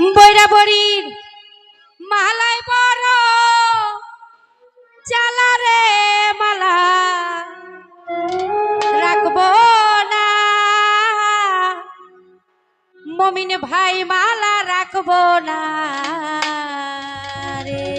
বৈরা বৈরাবরীর মালাই বড়, চালা রে মালা। রাখব না। মমিন ভাই মালা রাখব না রে।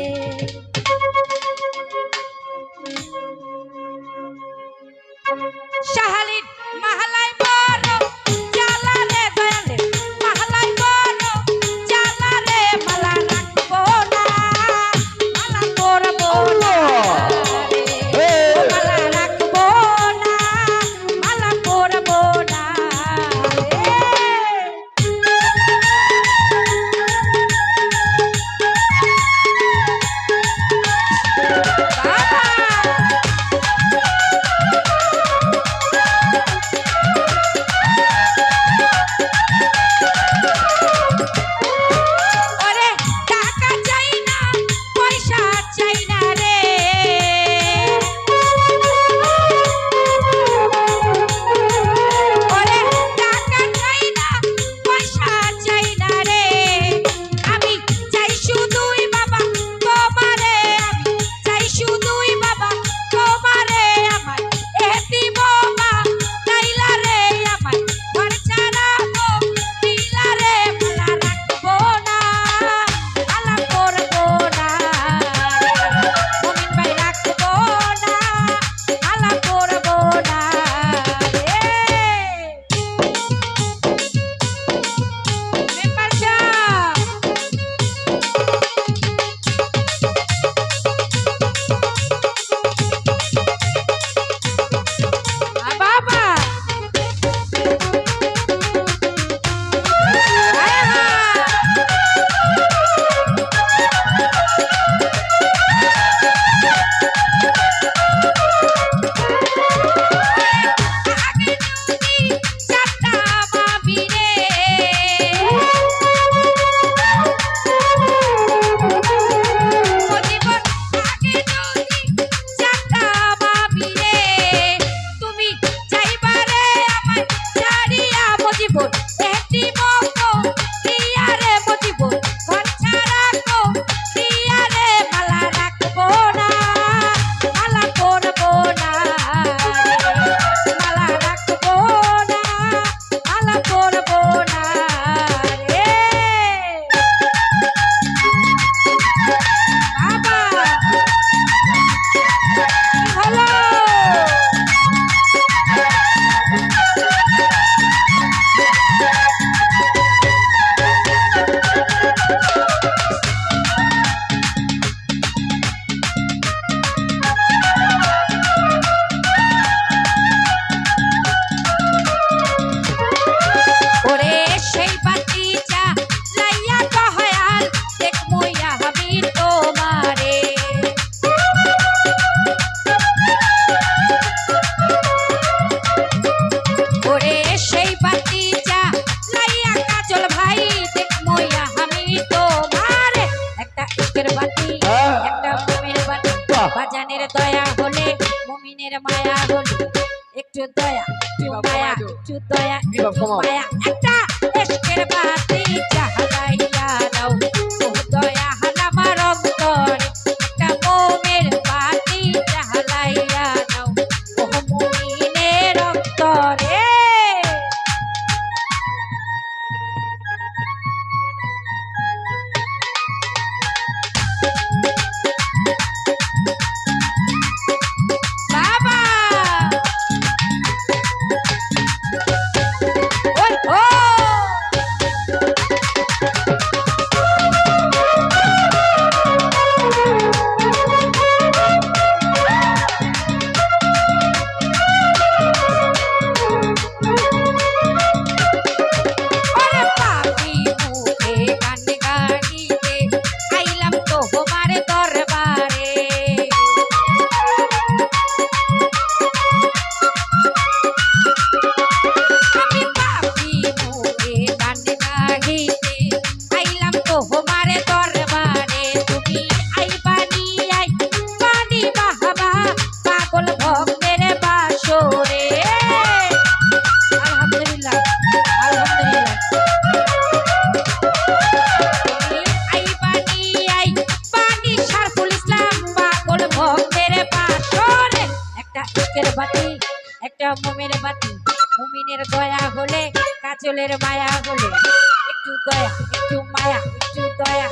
por ti, por চুদয়া চুপায়া চুদয়া চুপায়া একটা এসকের বাতি চাহাইয়া দাও মনের দয়া হলে কাজলের মায়া হলে। একটু দয়া একটু মায়া একটু দয়া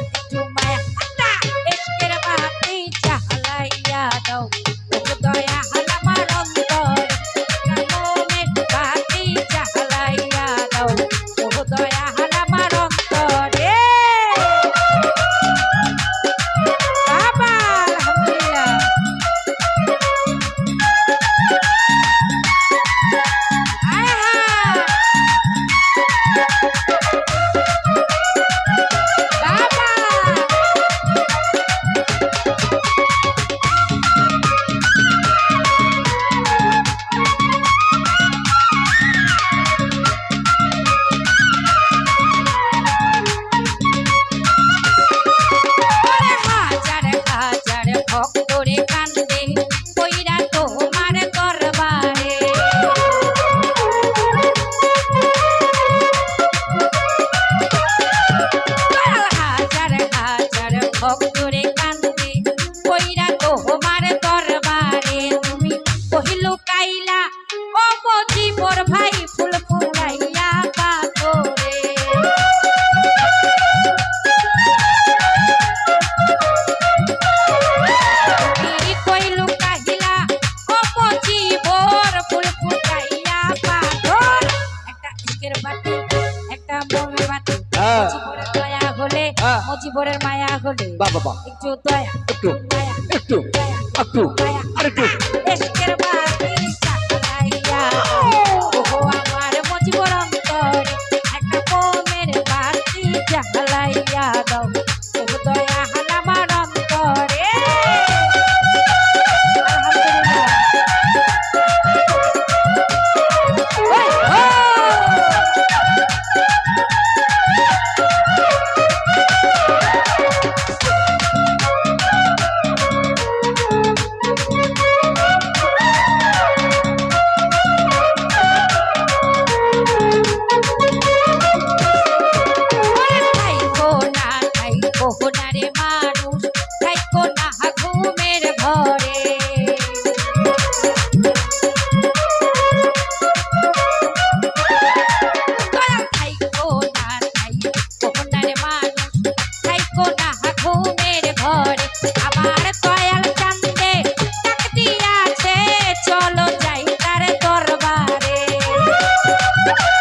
মাটি হ্যাঁ। হ্যাঁ। মজিবরের মায়া হলে। বাবা বাবা একটু দয়া একটু দয়া একটু একটু একটু। এসকের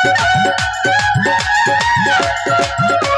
Thank you.